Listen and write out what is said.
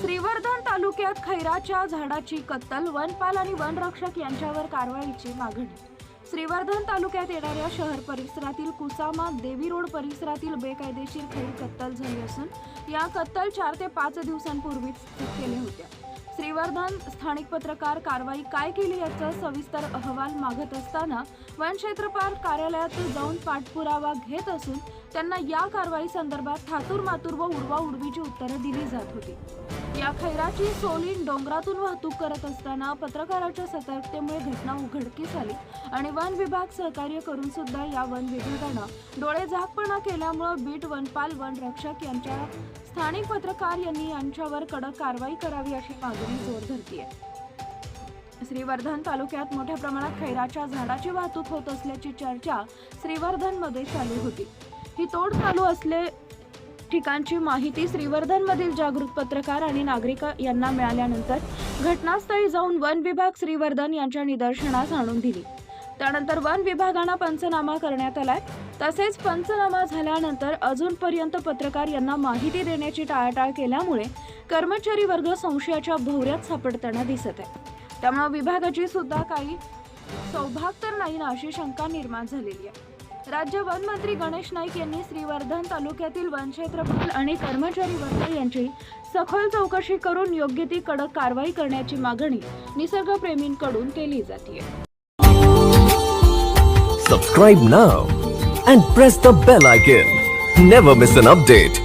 श्रीवर्धन तालुक्यात खैराच्या झाडाची कत्तल वनपाल आणि वनरक्षक यांच्यावर कारवाईची मागणी. श्रीवर्धन तालुक्यात येणाऱ्या शहर परिसरातील कुसामा देवी रोड परिसरातील बेकायदेशीर खैर कत्तल झाली असून या कत्तल चार ते पाच दिवसांपूर्वीच केले होत्या. श्रीवर्धन स्थानिक पत्रकार कारवाई काय केली याचा सविस्तर अहवाल मागत असताना वनक्षेत्रपाल कार्यालयात जाऊन पाठपुरावा घेत असून त्यांना या कारवाई संदर्भात थातूर मातूर व उडवा उडवीची उत्तरं दिली जात होती. या खैराची सोलीन डोंगरातून वाहतूक करत असताना पत्रकाराच्या सतर्कतेमुळे घटना उघडकीस आली आणि वन विभाग सहकार्य करून सुद्धा या वन विभागानं डोळे झाकपणा केल्यामुळं बीट वनपाल वन रक्षक यांच्या स्थानिक पत्रकार यांनी यांच्यावर कडक कारवाई करावी अशी मागणी जोर धरतीये. श्रीवर्धन तालुक्यात मोठ्या प्रमाणात खैराच्या झाडाची वाहतूक होत असल्याची चर्चा श्रीवर्धनमध्ये चालू होती. ही तोड चालू असले ठिकाणची माहिती श्रीवर्धनमधील जागृत पत्रकार आणि नागरिक यांना मिळाल्यानंतर घटनास्थळी जाऊन वन विभाग श्रीवर्धन यांच्या निदर्शनास आणून दिली. त्यानंतर वन विभागानं पंचनामा करण्यात आलाय. तसेच पंचनामा झाल्यानंतर अजूनपर्यंत पत्रकार यांना माहिती देण्याची टाळाटाळ केल्यामुळे कर्मचारी वर्ग संशयाच्या भोवऱ्यात सापडताना दिसत आहे. त्यामुळे विभागाची सुद्धा काही सौभाग तर नाही ना अशी शंका निर्माण झालेली आहे. राज्य वन मंत्री गणेश नाईक यांनी श्रीवर्धन तालुक्यातील वनक्षेत्रपाल आणि कर्मचारी वर्ग यांची सखोल चौकशी करून योग्य ती कडक कारवाई करण्याची मागणी निसर्गप्रेमींकडून केली जाते subscribe now and press the bell icon never miss an update